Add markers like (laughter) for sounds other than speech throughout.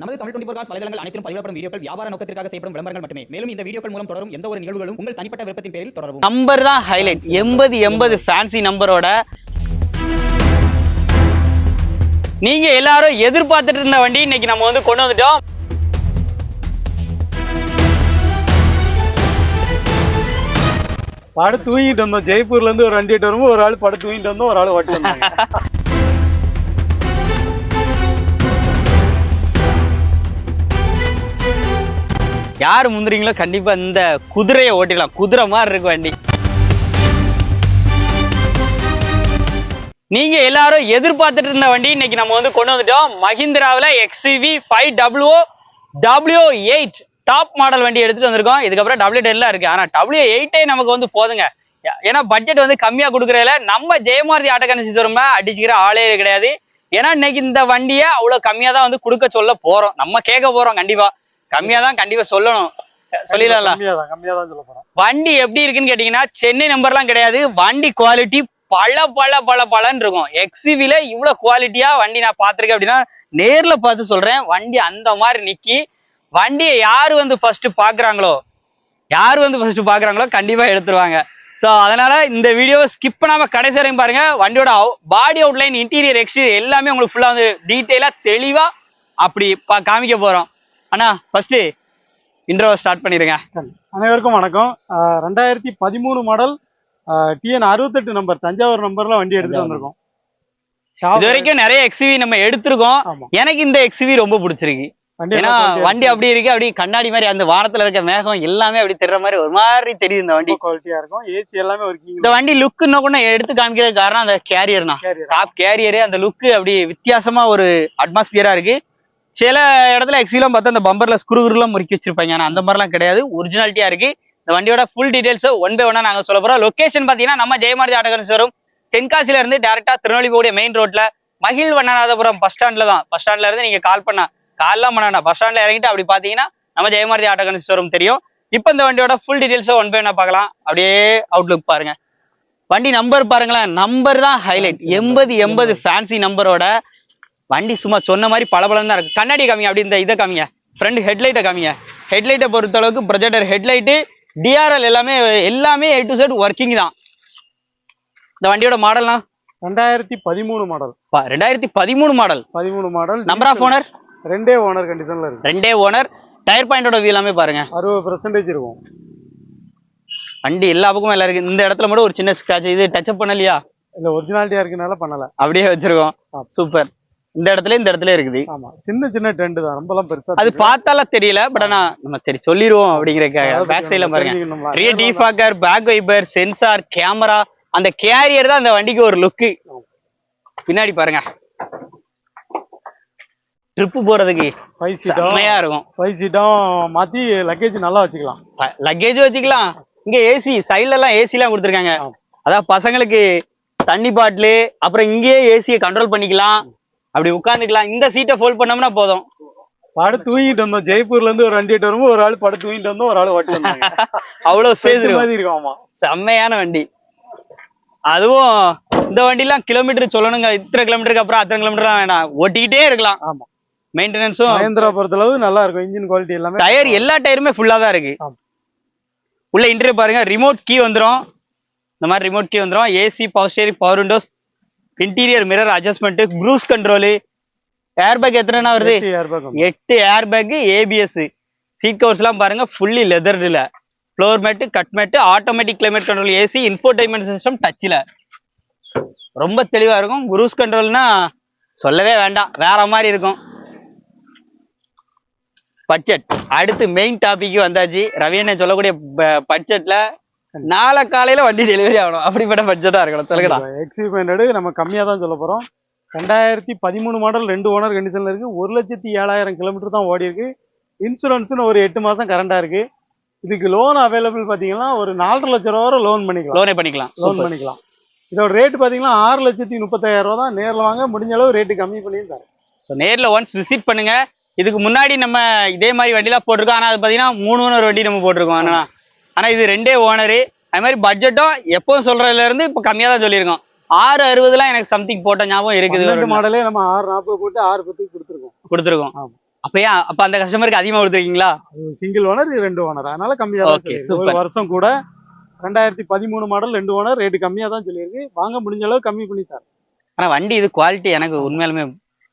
நமது Tamil twenty cos வலைதளங்கள் அனைத்தும் பதிவிடப்படும் வீடியோக்கள் வியாபார நோக்கத்திற்காக செய்யப்படும் விளம்பரங்கள் மட்டுமே. மேலும் இந்த வீடியோக்கள் மூலம் தொடரும் எந்த ஒரு நிகழ்வுகளும் உங்கள் தனிப்பட்ட விருப்பத்தின் பேரில் தொடரவும். நம்பர் தான் ஹைலைட் எண்பது எண்பது ஃபேன்சி நம்பரோட நீங்க எல்லாரும் எதிர்பார்த்துட்டு இருந்த வண்டி இன்னைக்கு நம்ம வந்து கொண்டு வந்துட்டோம். படு தூங்கிட்டு வந்தோம். ஜெய்ப்பூர்ல இருந்து ஒரு வண்டிட்டு வரும்போது ஒரு ஆள் படு தூங்கிட்டு வந்தோம். ஒரு ஆள் ஓட்டி வந்தாங்க. (laughs) யார் முந்துறீங்களோ கண்டிப்பாக இந்த குதிரையை ஓட்டிக்கலாம் குதிரை மாதிரி இருக்கும் வண்டி. நீங்க எல்லாரும் எதிர்பார்த்துட்டு இருந்த வண்டி இன்னைக்கு நம்ம வந்து கொண்டு வந்துட்டோம். மஹிந்திராவில் XUV five W W eight top model வண்டி எடுத்துட்டு வந்திருக்கோம். இதுக்கப்புறம் டபிள்யூ டென்லாம் இருக்கு. ஆனா டபிள்யூ எயிட்டே நமக்கு வந்து போதுங்க. ஏ- ஏன்னா பட்ஜெட் வந்து கம்மியா கொடுக்குறதுல நம்ம ஜெயமாரதி ஆட்டோ கணிச்சு ரொம்ப அடிச்சுக்கிற ஆளே கிடையாது. ஏன்னா இன்னைக்கு இந்த வண்டியை அவ்வளவு கம்மியா தான் வந்து கொடுக்க சொல்ல போறோம். நம்ம கேட்க போறோம் கண்டிப்பா. கம்மியா தான் கண்டிப்பா சொல்லணும். சொல்லிடலாம் கம்மியா தான் கம்மியா தான் சொல்ல போறோம் வண்டி எப்படி இருக்குன்னு கேட்டீங்கன்னா சென்னை நம்பர்லாம் கிடையாது. வண்டி குவாலிட்டி பல பல பல பலன்னு இருக்கும். எக்ஸிவில இவ்வளவு குவாலிட்டியா வண்டி நான் பார்த்திருக்கேன் அப்படின்னா நேர்ல பார்த்து சொல்றேன். வண்டி அந்த மாதிரி நிக்கி. வண்டியை யாரு வந்து ஃபர்ஸ்ட் பாக்குறாங்களோ யார் வந்து ஃபர்ஸ்ட் பாக்குறாங்களோ கண்டிப்பா எடுத்துருவாங்க. ஸோ அதனால இந்த வீடியோவை ஸ்கிப் பண்ணாம கடைசி வரைக்கும் பாருங்க. வண்டியோட பாடி அவுட்லைன் இன்டீரியர் எக்ஸ்டீரியர் எல்லாமே உங்களுக்கு ஃபுல்லா வந்து டீட்டெயிலா தெளிவா அப்படி காமிக்க போறோம். அண்ணா ஃபர்ஸ்ட் இன்ட்ரோ ஸ்டார்ட் பண்ணிருங்க அனைவருக்கும் வணக்கம். ரெண்டாயிரத்தி பதிமூணு மாடல் டிஎன் அறுபத்தெட்டு நம்பர் தஞ்சாவூர் நம்பர்ல வண்டி எடுத்துட்டு வந்திருக்கோம். இது வரைக்கும் நிறைய எக்ஸ்வி நம்ம எடுத்திருக்கோம். எனக்கு இந்த எக்ஸ்வி ரொம்ப பிடிச்சிருக்கு. ஏன்னா வண்டி அப்படி இருக்கு அப்படி கண்ணாடி மாதிரி அந்த வானத்துல இருக்க மேகம் எல்லாமே அப்படி தெரியற மாதிரி ஒரு மாதிரி தெரியுது இந்த வண்டி. குவாலிட்டியா இருக்கும். ஏசி எல்லாமே இந்த வண்டி லுக் இன்னும் கூட எடுத்து காமிக்கிறது காரணம் அந்த கேரியர்னா டாப் கேரியரு அந்த லுக் அப்படி வித்தியாசமா ஒரு அட்மாஸ்பியரா இருக்கு. சில இடத்துல எக்ஸிலாம் பார்த்தா அந்த பம்பர்ல ஸ்க்ரூலாம் முறுக்கி வச்சிருப்பாங்க. ஆனால் அந்த மாதிரிலாம் கிடையாது. ஒரிஜினாலிட்டியா இருக்கு. இந்த வண்டியோட ஃபுல் டீடைல்ஸ் ஒன் பை ஒன்னா நாங்க சொல்ல போறோம். லொகேஷன் பாத்தீங்கன்னா நம்ம ஜெயமாரதி ஆட்டோகன்ஸ் வரும். தென்காசில இருந்து டேரக்டா திருநெல்வேலி மெயின் ரோட்ல மகிழ் வண்ணநாதபுரம் பஸ் ஸ்டாண்ட்ல தான். பஸ் ஸ்டாண்ட்ல இருந்து நீங்க கால் பண்ணா கால்லாம் பண்ணா பஸ் ஸ்டாண்ட்ல இறங்கிட்டு அப்படி பாத்தீங்கன்னா நம்ம ஜெயமாரதி ஆட்டோகன்ஸ் வரும் தெரியும். இப்போ இந்த வண்டியோட ஃபுல் டீடைல்ஸ் ஒன் பை ஒன்னா பார்க்கலாம். அப்படியே அவுட்லுக் பாருங்க. வண்டி நம்பர் பாருங்களேன். நம்பர் தான் ஹைலைட் எண்பது எண்பது ஃபேன்சி நம்பரோட வண்டி சும்மா சொன்ன மாதிரி பளபளன்னு தான் இருக்கு. கண்ணாடி காமிங்க அப்படி இந்த இதை காமிங்க. ஃப்ரண்ட் ஹெட்லைட்டை காமிங்க. ஹெட்லைட்டை பொறுத்த அளவுக்கு ப்ரொஜெக்டர் ஹெட்லைட்டு டிஆர்எல் எல்லாமே எல்லாமே ஏ டு செட் ஒர்க்கிங் தான். இந்த வண்டியோட மாடல்லாம் ரெண்டாயிரத்தி பதிமூணு மாடல் ரெண்டாயிரத்தி பதிமூணு மாடல் பதிமூணு மாடல் நம்பர் ஆஃப் ஓனர் ரெண்டே ஓனர் கண்டிஷன்ல இருக்கு. ரெண்டே ஓனர் டயர் பாயிண்டோட எல்லாமே பாருங்க. அறுபது பெர்சன்டேஜ் இருக்கும். வண்டி எல்லா பக்கமும் எல்லாம் இருக்கு. இந்த இடத்துல மட்டும் ஒரு சின்ன ஸ்கிராச் இது டச்சப் பண்ணலையா? இல்ல ஒரிஜினாலிட்டியா இருக்கனால பண்ணல. அப்படியே வச்சிருக்கோம். சூப்பர் இந்த இடத்துல இந்த இடத்துல இருக்குது. ஆமா. சின்ன சின்ன ட்ரெண்ட் தான். ரொம்பலாம் பெருசா அது பார்த்தால தெரியல பட் ஆனா நம்ம சரி சொல்லிடுவோம் அப்படிங்கிற பேக் சைடுல பாருங்க. Rear defogger back wiper sensor camera அந்த கேரியர் தான் அந்த வண்டிக்கு ஒரு லுக்கு பின்னாடி பாருங்க. ட்ரிப்பு போறதுக்கு ஃபைவ் செம்மையா இருக்கும். ஃபைவ் சீட்டும் மாத்தி லக்கேஜ் நல்லா வச்சுக்கலாம். லக்கேஜ் வச்சுக்கலாம். இங்க ஏசி சைடுல எல்லாம் ஏசி எல்லாம் கொடுத்துருக்காங்க. அதான் பசங்களுக்கு தண்ணி பாட்டிலு அப்புறம் இங்கேயே ஏசியை கண்ட்ரோல் பண்ணிக்கலாம். அப்படி உட்காந்துக்கலாம் இந்த சீட்டை ஃபோல்ட் பண்ணோம்னா போதும். படு தூங்கிட்டு வந்தோம். ஜெய்ப்பூர்ல இருந்து ஒரு வண்டிட்டு வரும்போது ஒரு ஆள் படு தூங்கிட்டு வந்தோம். ஒரு ஆள் ஓட்டி (laughs) அவ்வளவு ஸ்பேஸ் இருக்கும். மாதிரி இருக்கும். ஆமா. செம்மையான வண்டி. அதுவும் இந்த வண்டிலாம் கிலோமீட்டர் சொல்லணுங்க. இத்தனை கிலோமீட்டருக்கு அப்புறம் அத்தனை கிலோமீட்டர் வேணாம். ஓட்டிக்கிட்டே இருக்கலாம். ஆமா. மெயின்டெனன்ஸும் மகேந்திரா பொறுத்தளவு நல்லா இருக்கும். இன்ஜின் குவாலிட்டி எல்லாமே. டயர் எல்லா டயருமே ஃபுல்லா தான் இருக்கு. உள்ள இன்டர்வியூ பாருங்க. ரிமோட் கீ வந்துரும். இந்த மாதிரி ரிமோட் கீ வந்துரும். AC power steering power windows interior mirror adjustment cruise control airbag எத்தனை வருது? எட்டு. எட்டு ஏர்பேக் ஏபிஎஸ் சீட் கவர்ஸ் எல்லாம் பாருங்க fully லெதர்ல floor mat cut mat automatic climate control AC infotainment system டச்சில் ரொம்ப தெளிவா இருக்கும். குரூஸ் கண்ட்ரோல்னா சொல்லவே வேண்டாம். வேற மாதிரி இருக்கும். பட்ஜெட் அடுத்து மெயின் டாபிக் வந்தாச்சு. ரவி அண்ணன் சொல்லக்கூடிய பட்ஜெட்ல (laughs) நாளை காலையில வண்டி டெலிவரி ஆகணும். அப்படிப்பட்ட பட்ஜெட்டா இருக்கணும். சொல்லுங்கடா. XUV 500 நம்ம கம்மியா தான் சொல்ல போறோம். ரெண்டாயிரத்தி பதிமூணு மாடல் ரெண்டு ஓனர் கண்டிஷன்ல இருக்கு. ஒரு லட்சத்தி ஏழாயிரம் கிலோமீட்டர் தான் ஓடி இருக்கு. இன்சூரன்ஸ்னு ஒரு எட்டு மாசம் கரண்டா இருக்கு. இதுக்கு லோன் அவைலபிள் பாத்தீங்கன்னா ஒரு நாலரை லட்சம் ரூபா வரை லோன் பண்ணிக்கலாம். லோனே பண்ணிக்கலாம். லோன் பண்ணிக்கலாம். இதோட ரேட் பாத்தீங்கன்னா ஆறு லட்சத்தி முப்பத்தாயிரம் ரூபா தான். நேர்ல வாங்க முடிஞ்ச அளவு ரேட்டு கம்மி பண்ணி தரேன். ஸோ நேரில் ஒன்ஸ் விசிட் பண்ணுங்க. இதுக்கு முன்னாடி நம்ம இதே மாதிரி வண்டிலாம் போட்டிருக்கோம். ஆனால் அது பார்த்தீங்கன்னா மூணு ஓனர் வண்டி நம்ம போட்டிருக்கோம். அண்ணா ஆனால் இது ரெண்டே ஓனரு அது மாதிரி பட்ஜெட்டும் எப்போதும் சொல்றதுல இருந்து இப்போ கம்மியாக தான் சொல்லியிருக்கோம். ஆறு அறுபதுலாம் எனக்கு சம்திங் போட்ட ஞாபகம் இருக்குது மாடலே நம்ம ஆறு நாற்பது போட்டு ஆறு பத்துக்கு கொடுத்துருக்கோம். கொடுத்துருக்கோம். ஆமா. அப்ப அந்த கஸ்டமருக்கு அதிகமா கொடுத்துருக்கீங்களா? சிங்கிள் ஓனர் ரெண்டு ஓனர் அதனால கம்மியா தான். வருஷம் கூட ரெண்டாயிரத்தி பதிமூணு மாடல் ரெண்டு ஓனர் ரேட்டு கம்மியா தான் சொல்லியிருக்கு. வாங்க முடிஞ்ச அளவு கம்மி பண்ணி தரேன். ஆனா வண்டி இது குவாலிட்டி எனக்கு உண்மையாலுமே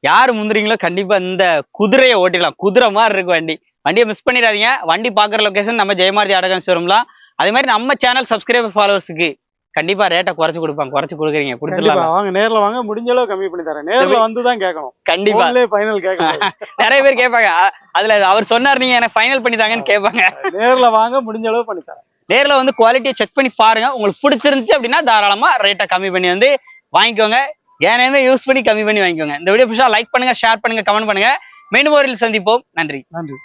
யாரு முந்துறீங்களோ கண்டிப்பா இந்த குதிரையை ஓட்டிடலாம். குதிரை மாதிரி இருக்கு வண்டி. வண்டியை மிஸ் பண்ணிடாதீங்க. வண்டி பாக்குற லொகேஷன் நம்ம ஜெயமாரதி அடகன் ஷோரூம்லாம் அதே மாதிரி நம்ம சேனல் சப்ஸ்கிரைபர் ஃபாலோவர்ஸுக்கு கண்டிப்பா ரேட்டை குறைச்சு கொடுப்பாங்க குறைச்சு கொடுக்குறீங்க. கொடுத்துடலாம்? வாங்க நேர்ல வாங்க. முடிஞ்ச அளவு கம்மி பண்ணி தரேன். நேர்ல வந்து தான் கேட்கணும். கண்டிப்பா. ஃபைனல் கேட்கணும். (laughs) நிறைய பேர் கேட்பாங்க. அதுல அவர் சொன்னார் நீங்க எனக்கு ஃபைனல் பண்ணி தாங்கன்னு கேட்பாங்க. நேர்ல வாங்க முடிஞ்ச அளவு பண்ணி தரேன். நேர்ல வந்து குவாலிட்டியை செக் பண்ணி பாருங்க. உங்களுக்கு பிடிச்சிருந்துச்சு அப்படின்னா தாராளமா ரேட்டை கம்மி பண்ணி வந்து வாங்கிக்கோங்க. ஏனையுமே யூஸ் பண்ணி கம்மி பண்ணி வாங்கிக்கோங்க. இந்த வீடியோ பிடிச்சா லைக் பண்ணுங்க ஷேர் பண்ணுங்க கமெண்ட் பண்ணுங்க. மீண்டும் ஒரு சந்திப்போம். நன்றி. நன்றி.